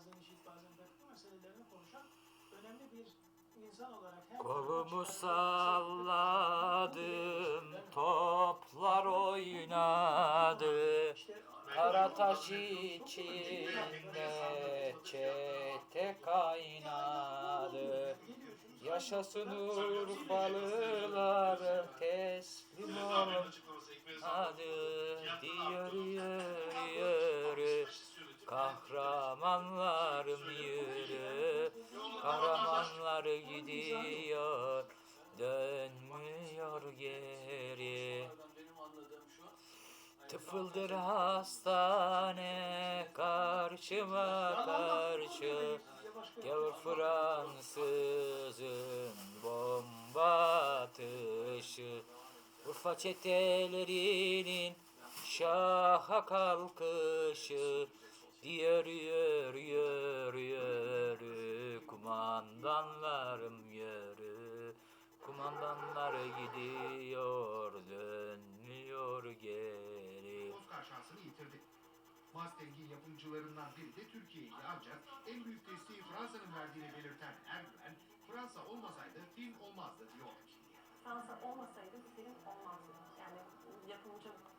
bazen işit bazen takım meselelerini konuşan önemli bir insan olarak hem Kolumu salladım, toplar oynadı. işte Karataş içinde çete kaynadı. Yaşasın Urfalılar teslim olun. Hadi Kahramanlarım yürü Kahramanlar gidiyor Dönmüyor geri. Tıfıldır hastane karşıma karşı. Gel Fransızın bomba atışı. Urfa çetelerinin şaha kalkışı Diyor yürü yürü yürü Kumandanlarım yürü Kumandanlar gidiyor dönmüyor geri Oscar şansını yitirdi. Mustang'in yapımcılarından biri de Türkiye'ydi ancak en büyük desteği Fransa'nın verdiğini belirten Erdoğan, Fransa olmasaydı film olmazdı diyor. Fransa olmasaydı bu film olmazdı. Yani yapımcı.